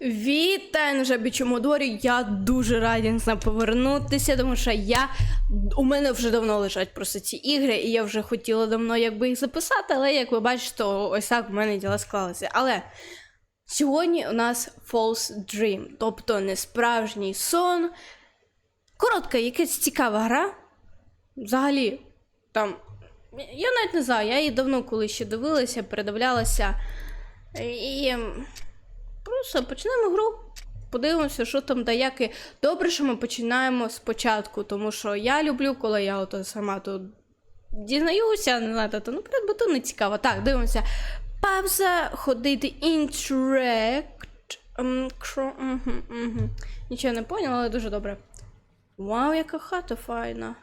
Вітаю на жабічому дворі. Я дуже радісна повернутися, тому що я у мене вже давно лежать просто ці ігри, і я вже хотіла давно якби їх записати, але як ви бачите, ось так в мене діла склалися. Але сьогодні у нас False Dream, тобто не справжній сон. Коротка, якась цікава гра. Взагалі, там. Я навіть не знаю, я її давно коли ще дивилася, передивлялася. І просто почнемо гру. Подивимося, що там да як. Добре, що ми починаємо спочатку, тому що я люблю, коли я ото сама тут дізнаюся, не знаю, то наперед, бо то не цікаво. Так, дивимося. Пауза, ходити інтрект. Нічого не поняла, але дуже добре. Вау, яка хата файна.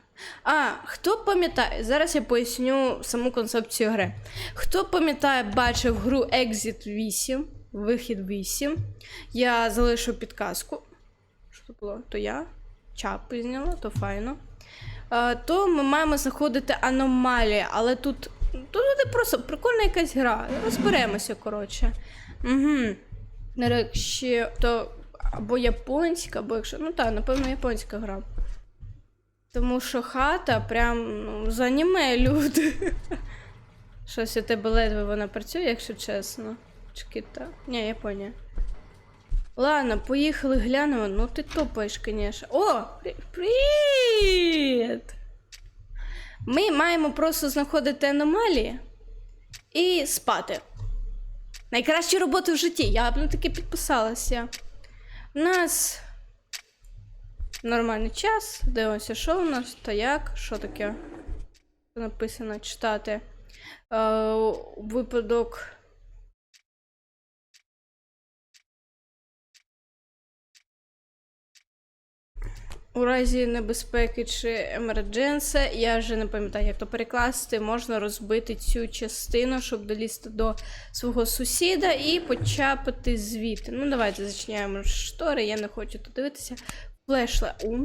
А, хто пам'ятає, зараз я поясню саму концепцію гри. Хто пам'ятає, бачив гру Exit 8, вихід 8. Я залишу підказку. Що це було? То я? Чапи зняла, то файно. А, то ми маємо знаходити аномалії, але тут. Тут буде просто прикольна якась гра. Розберемося, коротше. Угу. Ще то або японська, або якщо. Ну так, напевно, японська гра. Тому що хата прям ну, з аніме люди. Щось у тебе ледве вона працює, якщо чесно. Чекіта. Ні, Японія. Ладно, поїхали глянемо. Ну ти топаєш, звісно. О! при- Привіт! Ми маємо просто знаходити аномалії і спати. Найкращі роботи в житті. Я б на таки підписалася. У нас нормальний час. Дивимося, що у нас та як, що таке написано читати. Е, випадок. У разі небезпеки чи емердженса, я вже не пам'ятаю, як то перекласти, можна розбити цю частину, щоб долізти до свого сусіда і почапати звідти. Ну, давайте зачиняємо штори, я не хочу тут дивитися. Флешла. У,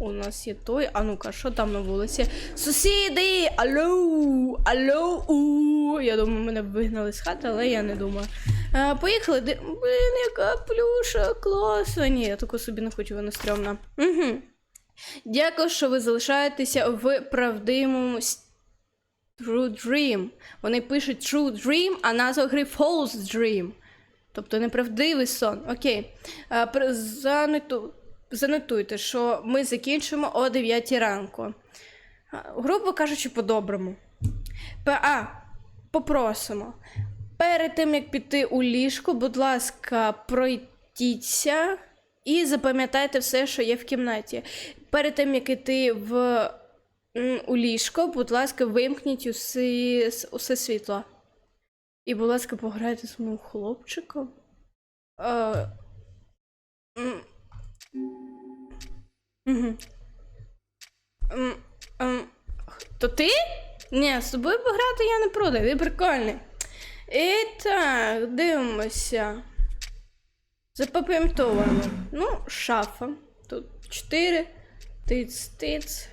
у нас є той. А ну-ка, що там на вулиці? Сусіди! Алло! Алло! У! Я думаю, мене вигнали з хати, але я не думаю. А, поїхали. Блін, яка плюша, класно. Ні, я таку собі не хочу, вона стрьомна. Угу. Дякую, що ви залишаєтеся в правдивому True Dream. Вони пишуть True Dream, а назва гри False Dream. Тобто неправдивий сон. Окей. Заноту... Занотуйте, що ми закінчимо о 9 ранку. Грубо кажучи, по-доброму. П- А, попросимо. Перед тим, як піти у ліжко, будь ласка, пройдіться і запам'ятайте все, що є в кімнаті. Перед тим, як іти в, у ліжко, будь ласка, вимкніть усе, усе світло. І, будь ласка, пограйте з моїм хлопчиком. Е, ем, То ти? Ні, з тобою пограти я не проти, ти прикольний. І так, дивимося. Запам'ятовуємо. Ну, шафа. Тут 4. Тиц, тиц.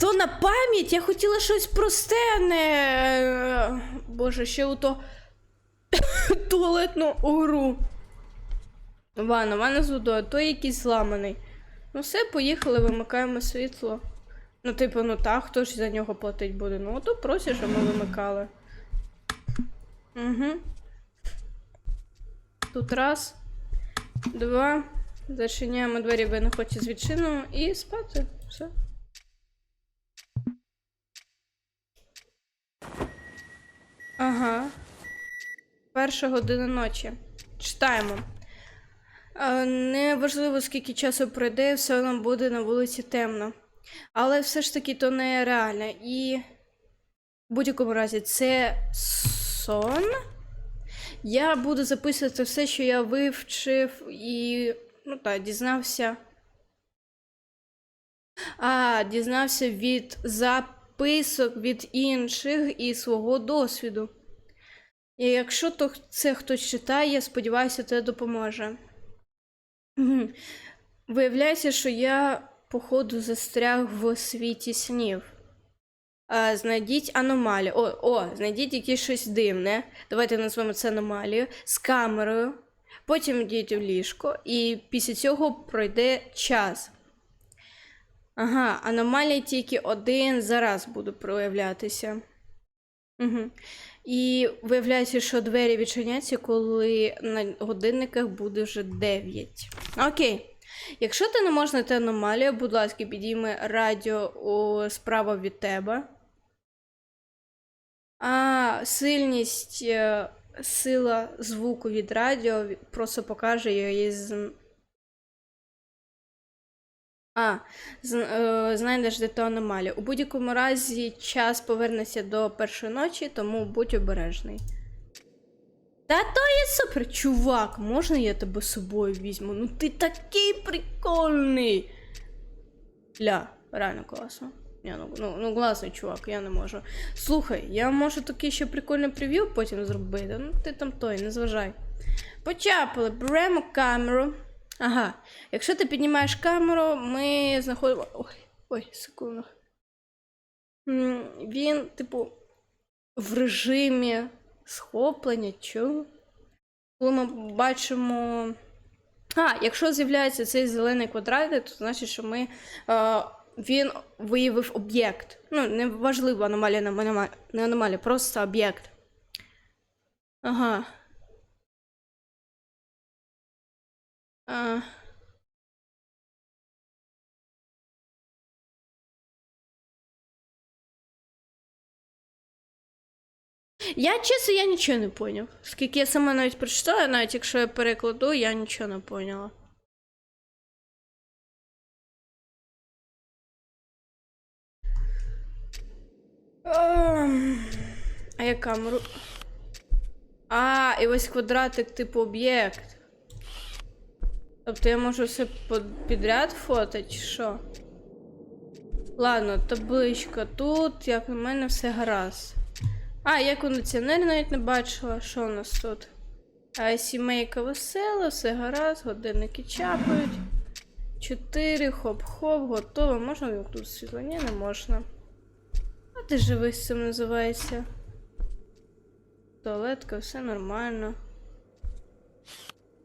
То на пам'ять я хотіла щось просте, не. е, Боже, ще у то туалетну гру. Ванна, ванна з водою, то якийсь зламаний. Ну все, поїхали, вимикаємо світло. Ну, типу, ну так, хто ж за нього платить буде? Ну, то просять, щоб ми вимикали. Угу. Тут раз, два. Зачиняємо двері, бо я не хочу з відчиною, і спати. Все. Ага. Перша година ночі. Читаємо. Е, Неважливо, скільки часу пройде, все одно буде на вулиці темно. Але все ж таки то не реально. І в будь-якому разі це сон. Я буду записувати все, що я вивчив, і ну так, дізнався. А, дізнався від записок від інших і свого досвіду. І якщо то це хтось читає, сподіваюся, це допоможе. Виявляється, що я, походу, застряг в світі снів. А, знайдіть аномалію. О, о, знайдіть якесь щось дивне. Давайте назвемо це аномалією. З камерою. Потім йдіть в ліжко, і після цього пройде час. Ага, аномалії тільки один зараз буде проявлятися. Угу. І виявляється, що двері відчиняться, коли на годинниках буде вже 9. Окей. Якщо ти не можеш знайти аномалію, будь ласка, підійми радіо справа від тебе. А сильність, е, сила звуку від радіо просто покаже її з. А, е, знайдеш де то аномалія. У будь-якому разі час повернеться до першої ночі, тому будь обережний. Та то є супер, чувак, можна я тебе з собою візьму? Ну ти такий прикольний. Ля, реально класно. Ні, ну, ну, ну класний чувак, я не можу. Слухай, я можу таке ще прикольне прев'ю потім зробити. Ну ти там той, не зважай. Почапали, беремо камеру. Ага. Якщо ти піднімаєш камеру, ми знаходимо. Ой, ой, секунду. Він, типу, в режимі схоплення, чого? Коли ми бачимо. А, якщо з'являється цей зелений квадратик, то значить, що ми. Е, він виявив об'єкт. Ну, не важливо аномалія, не аномалія, просто об'єкт. Ага. А... Я чесно, я нічого не поняв. Скільки я сама навіть прочитала, навіть якщо я перекладу, я нічого не поняла. А я камеру. А, і ось квадратик, типу об'єкт. Тобто я можу все підряд фотати, чи що? Ладно, табличка тут, як на мене, все гаразд. А, я кондиціонер навіть не бачила. Що у нас тут? А, сімейка весела, все гаразд, годинники чапають. Чотири, хоп-хоп, готово. Можна вимкнути світло? Ні, не можна. Ти живий цим називається. Туалетка, все нормально.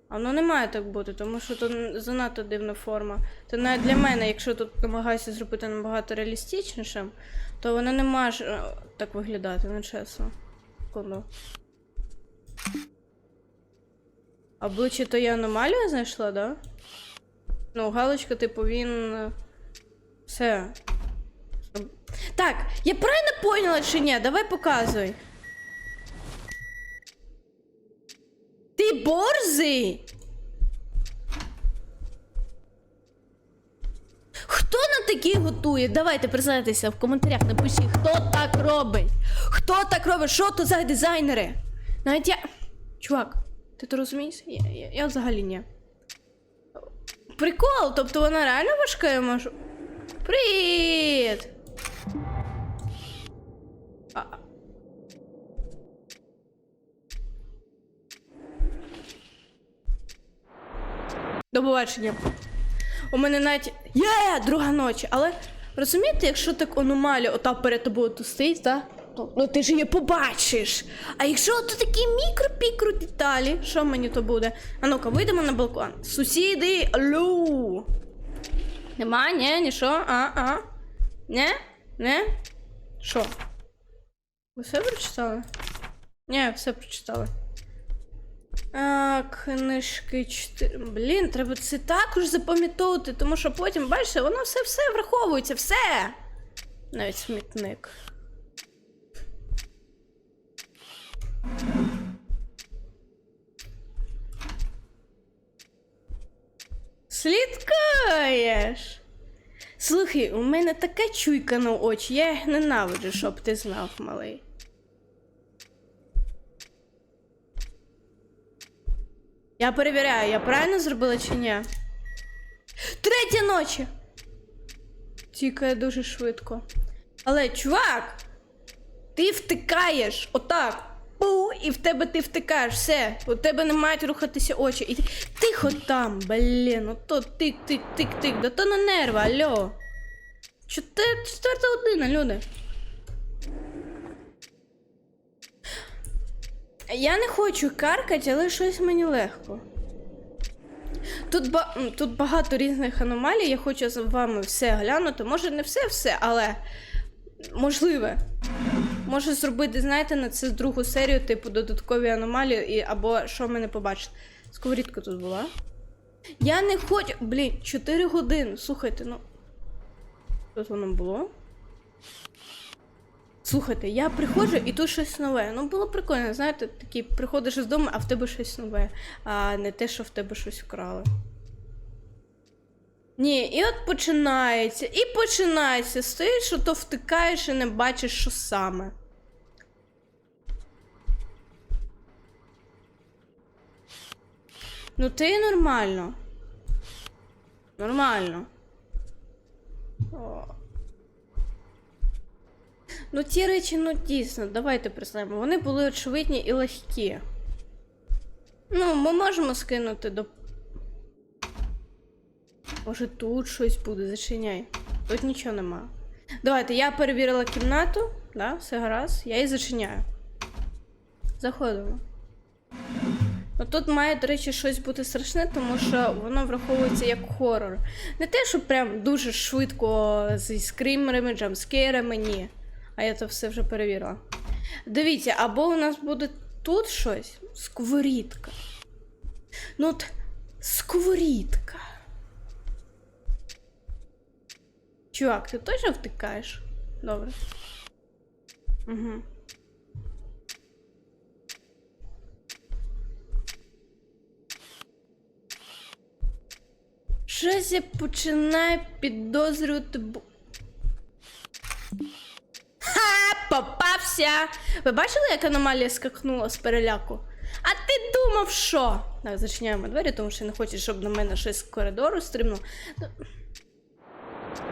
А воно не має так бути, тому що тут занадто дивна форма. То навіть для мене, якщо тут намагаюся зробити набагато реалістичнішим, то воно не може е, так виглядати, ну чесно. Секунду. Обличчя то я аномалію знайшла, да? Ну, галочка, типу, він. е, Все. Так, я правильно поняла чи ні? Давай показуй. Ти борзий? Хто на такі готує? Давайте признайтеся в коментарях, напишіть, хто так робить. Хто так робить? Що то за дизайнери? Навіть я. Чувак, ти то розумієш? Я, я, я взагалі ні. Прикол, тобто вона реально важка, я можу. Привіт! До побачення. У мене навіть є друга ночі, але розумієте, якщо так аномалія ота перед тобою тут стоїть, та? то ну ти ж її побачиш. А якщо то такі мікро-пікро деталі, що мені то буде? А ну-ка, вийдемо на балкон. Сусіди, алло. Нема, ні, ні? А, а. Не? Не? Що? Ви все прочитали? Ні, все прочитали. А, книжки 4. Блін, треба це також запам'ятовувати, тому що потім, бачите, воно все все враховується, все. Навіть смітник. Слідкуєш. Слухай, у мене така чуйка на очі, я їх ненавиджу, щоб ти знав, малий. Я перевіряю, я правильно зробила чи ні? Третя ночі! Тікає дуже швидко. Але, чувак, ти втикаєш отак. Пу, і в тебе ти втикаєш, все. У тебе не мають рухатися очі. І. Тихо там, блін, ну то тик-тик-тик-тик, да то на нерви, алло. Четверта година, люди. Я не хочу каркати, але щось мені легко. Тут, ба... тут багато різних аномалій, я хочу з вами все глянути. Може, не все-все, але можливе. Може зробити, знаєте, на це другу серію, типу, додаткові аномалії, і... або що ми не побачили. Сковорідка тут була. Я не хочу. Блін, 4 години. Слухайте, ну. Тут воно було. Слухайте, я приходжу і тут щось нове. Ну було прикольно, знаєте, такий приходиш із дому, а в тебе щось нове, а не те, що в тебе щось вкрали. Ні, і от починається, і починається. Стоїш, то втикаєш і не бачиш, що саме. Ну ти нормально. Нормально. О. Ну, ті речі, ну дійсно, давайте признаємо, вони були очевидні і легкі. Ну, ми можемо скинути до. Може тут щось буде, зачиняй. Тут нічого нема. Давайте, я перевірила кімнату, да, все гаразд, я її зачиняю. Заходимо. Ну тут має, до речі, щось бути страшне, тому що воно враховується як хорор. Не те, що прям дуже швидко зі скримерами, джамскейрами, ні. А я це все вже перевірила. Дивіться, або у нас буде тут щось. Сковорідка. Ну от сковорідка. Чувак, ти точно втикаєш? Добре. Угу. Щось я починаю підозрювати. Ха! Попався! Ви бачили, як аномалія скакнула з переляку? А ти думав, що? Так, зачиняємо двері, тому що я не хочу, щоб на мене щось з коридору стрибнуло. Ну,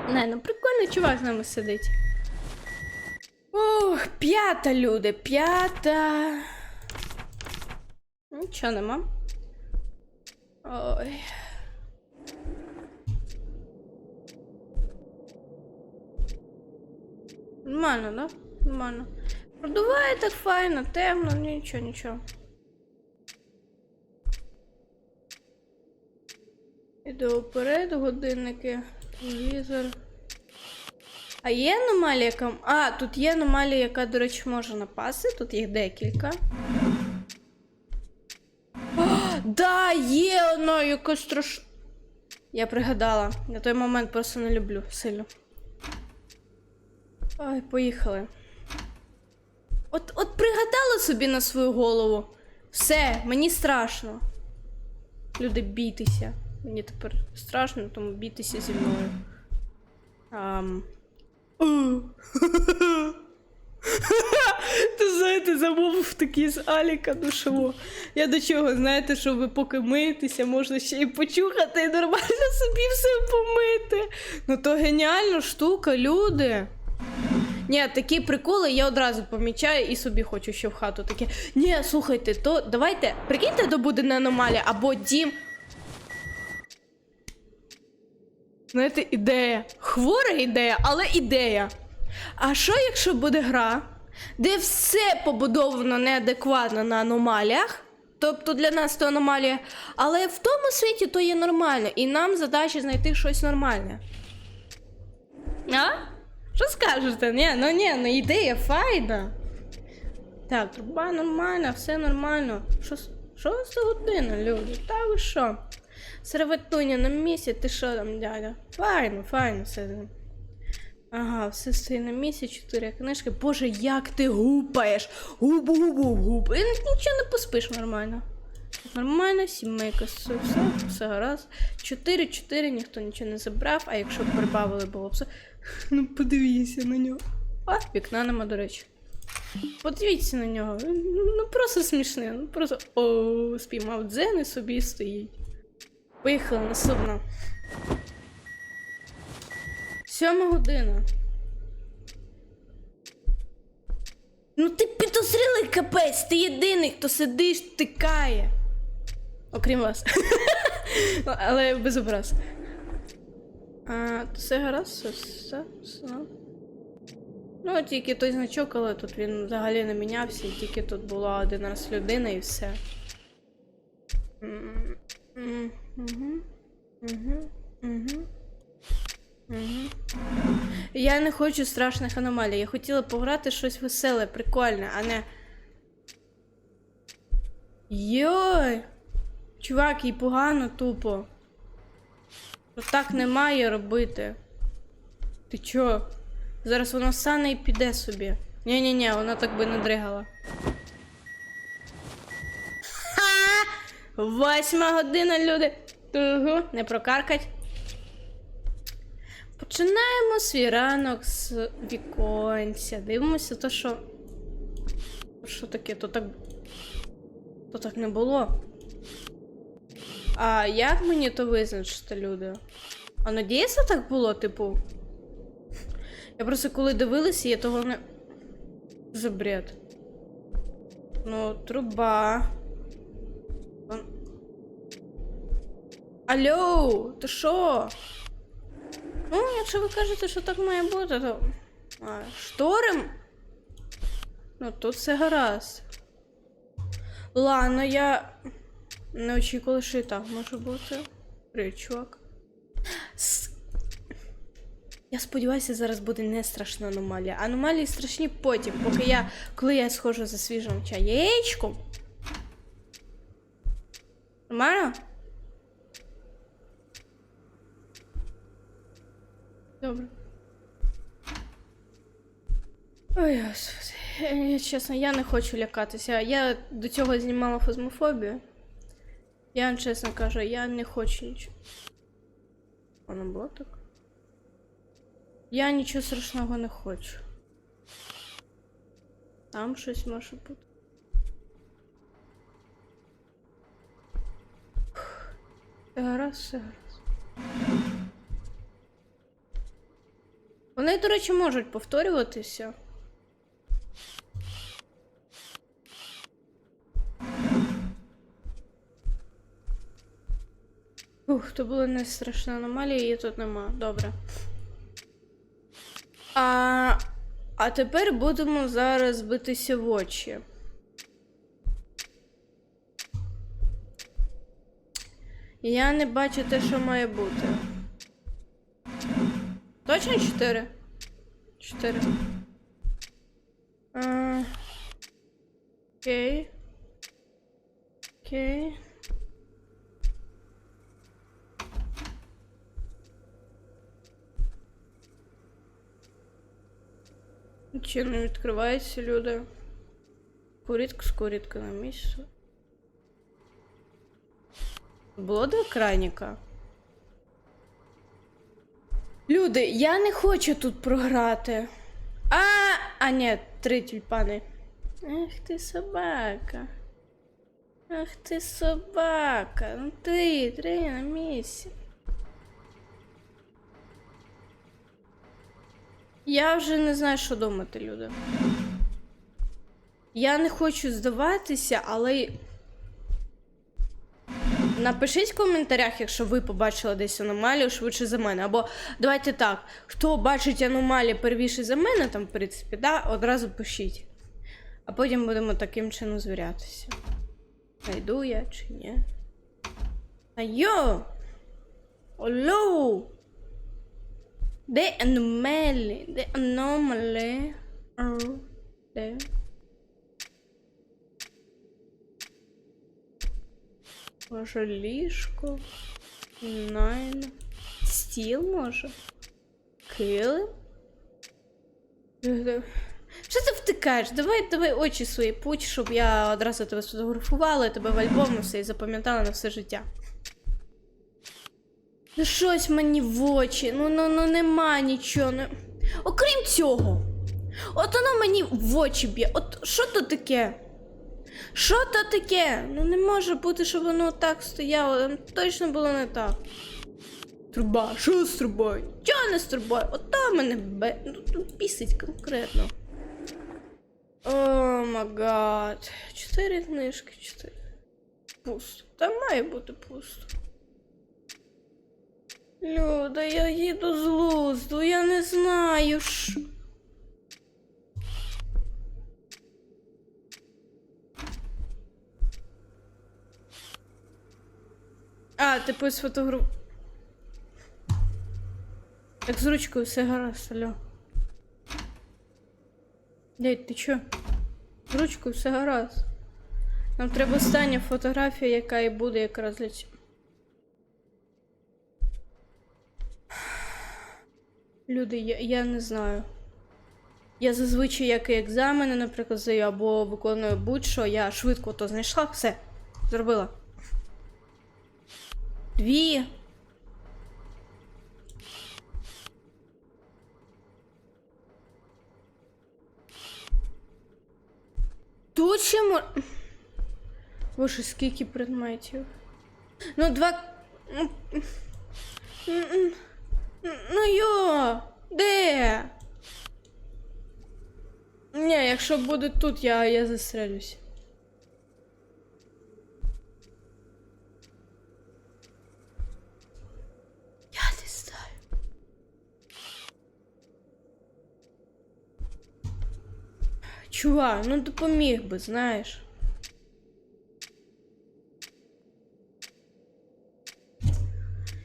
Не, ну прикольний чувак з нами сидить. Ох, п'ята, люди, п'ята. Нічого нема. Ой. Нормально, да? Нормально. Продуває так файно, темно, нічого, нічого. Іду вперед, годинники, телевізор. А є аномалія, яка. А, тут є аномалія, яка, до речі, може напасти. Тут їх декілька. О, да, є воно, яке страш... Я пригадала. Я той момент просто не люблю сильно. Ой, поїхали. От, от пригадала собі на свою голову. Все, мені страшно. Люди, бійтеся. Мені тепер страшно, тому бійтеся зі мною. Ам. Ти знаєте, замовив такий з Аліка душово. Я до чого, знаєте, що ви поки миєтеся, можна ще і почухати і нормально собі все помити. Ну то геніальна штука, люди. Ні, такі приколи я одразу помічаю і собі хочу ще в хату таке. Ні, слухайте, то давайте, прикиньте, то буде не аномалія або дім. Знаєте, ідея. Хвора ідея, але ідея. А що, якщо буде гра, де все побудовано неадекватно на аномаліях? Тобто для нас то аномалія, але в тому світі то є нормально, і нам задача знайти щось нормальне. А? Що скажете? Ні, ну ні, ну ідея файна. Так, труба нормальна, все нормально. Що, шоста година, люди? Та ви що? Серветуня на місці, ти що там, дядя? Файно, файно все. Ага, все стоїть на місці, чотири книжки. Боже, як ти гупаєш! Губу, губу, губу. І нічого не поспиш нормально. Нормально, сімейка, все, все, все гаразд. Чотири, чотири, ніхто нічого не забрав, а якщо б прибавили, було б все. Ну, подивіться на нього. А, вікна нема, до речі. Подивіться на нього. Ну просто смішне. Ну просто о, спіймав дзен і собі стоїть. Поїхали наступно. Сьома година. Ну ти підозрілий капець, ти єдиний, хто сидиш, тикає. Окрім вас. Ну, Але без образ. А, все гаразд, все, все. Ну, тільки той значок, але тут він взагалі не мінявся, і тільки тут була один раз людина і все. Я не хочу страшних аномалій. Я хотіла пограти щось веселе, прикольне, а не. Йой! Чувак, їй погано тупо. Так не має робити. Ти чо? Зараз воно стане і піде собі. Ні-ні-ні, вона так би не дригала. Ха! Восьма година, люди. Угу, не прокаркать. Починаємо свій ранок з віконця. Дивимося, то що. Що таке? То так. То так не було. А як мені то визначити, люди? А надіється так було, типу. Я просто коли дивилася, я того не. За бред. Ну, труба. Алло, ти що? Ну, якщо ви кажете, що так має бути, то. А, шторим? Ну, тут все гаразд. Ладно, я не очікувала, що і так може бути. Привіт, чувак. С- Я сподіваюся, зараз буде не страшна аномалія. Аномалії страшні потім, поки я. Коли я схожу за свіжим чаєчком. Нормально? Добре. Ой, господи. Я, чесно, я не хочу лякатися. Я до цього знімала фазмофобію. Я вам чесно кажу, я не хочу нічого. Воно було так? Я нічого страшного не хочу. Там щось може бути. Гаразд, все гаразд. Вони, до речі, можуть повторюватися. Ух, то була не страшна аномалія, її тут нема. Добре. А, а тепер будемо зараз битися в очі. Я не бачу те, що має бути. Точно 4? 4. А, Окей. Окей. Чи не відкриваються люди? Курітка з курітка на місці. Було до екраніка. Люди, я не хочу тут програти. А, а ні, три тюльпани. Ах ти собака. Ах ти собака. Ну ти, три на місці. Я вже не знаю, що думати, люди. Я не хочу здаватися, але. Напишіть в коментарях, якщо ви побачили десь аномалію швидше за мене. Або давайте так, хто бачить аномалію первіше за мене, там, в принципі, да, одразу пишіть. А потім будемо таким чином звірятися. Найду я чи ні. Айо! Оло! Де аномалі? Де аномалі? О, Де? Може ліжко? Найн. Стіл може? Килим? Що ти втикаєш? Давай, давай очі свої путь, щоб я одразу тебе сфотографувала, тебе в альбом все і запам'ятала на все життя. Ну щось мені в очі, ну ну ну нема нічого. Ну... Окрім цього. От воно мені в очі б'є. От що то таке? Що то таке? Ну не може бути, щоб воно так стояло. Там Точно було не так. Труба, що з трубою? Чого не з трубою? Ото мене бе. Ну тут пісить конкретно. О магад. Чотири книжки, чотири. Пусто. Там має бути пусто. Люда, я їду з лузду, я не знаю. Що... А, типу з фотограф... Так з ручкою все гаразд, алло. Дядь, ти чо? З ручкою все гаразд. Нам треба остання фотографія, яка і буде якраз для цього. Люди, я, я не знаю. Я зазвичай, як і екзамени, наприклад, здаю або виконую будь-що, я швидко то знайшла, все, зробила. Дві. Тут ще мор... Боже, скільки предметів. Ну, два. Ну, йо, де? Ні, якщо буде тут, я, я застрелюсь. Я не знаю. Чувак, ну допоміг би, знаєш.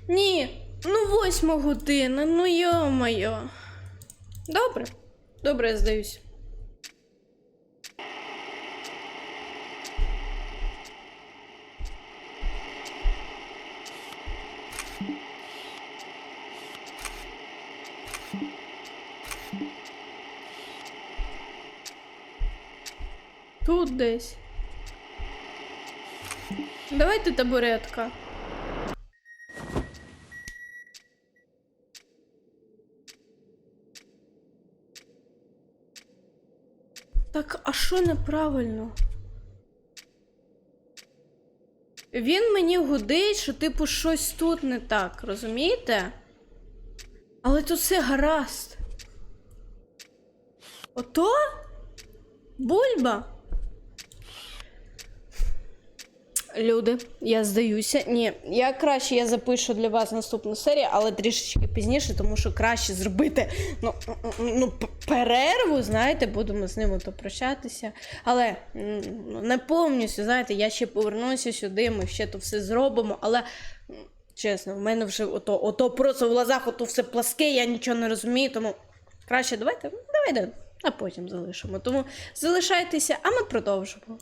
Ні, ну восьма година, ну йо-моє. Добре, добре, я здаюсь. Тут десь. Давайте табуретка. Так, а що неправильно? Він мені гудить, що типу щось тут не так, розумієте? Але тут все гаразд. Ото? Бульба? Люди, я здаюся. Ні, я краще я запишу для вас наступну серію, але трішечки пізніше, тому що краще зробити ну, ну, перерву, знаєте, будемо з ними то прощатися. Але ну, не повністю, знаєте, я ще повернуся сюди, ми ще то все зробимо, але. Чесно, в мене вже ото, ото просто в глазах ото все пласке, я нічого не розумію, тому краще давайте, давайте, а потім залишимо. Тому залишайтеся, а ми продовжимо.